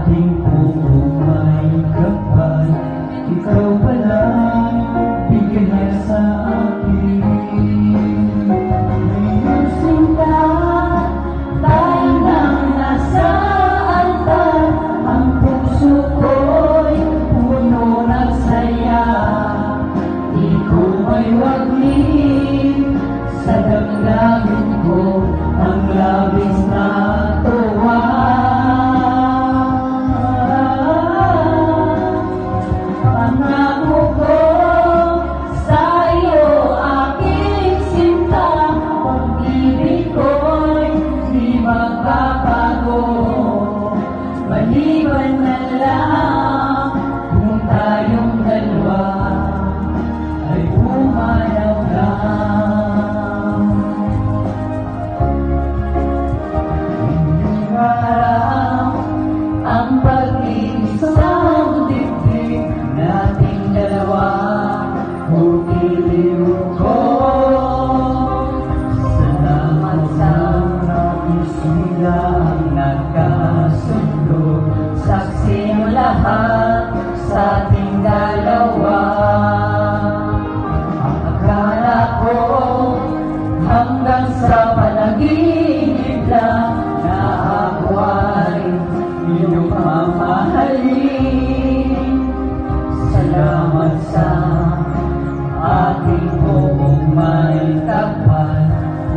quem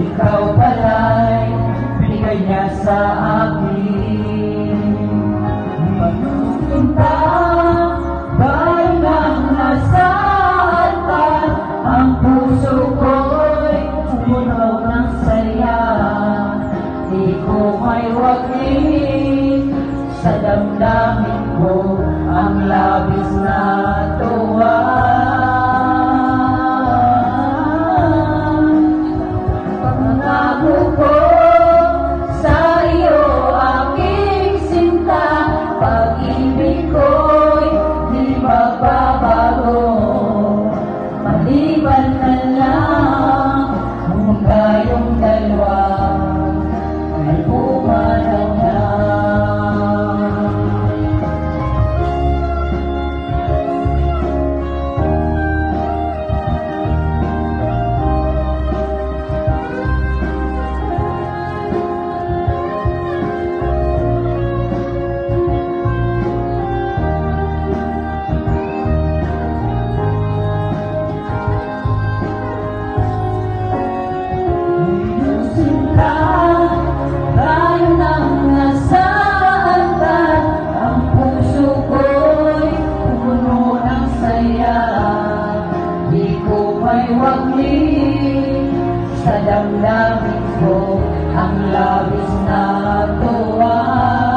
ikaw pala'y bigay niya sa akin. Pagkukunta, tayo nang nasaktan, ang puso ko'y puno ng saya. Di ko may wakit sa damdamin ko ang labis na to. damdamin ko ang labis na tuwa.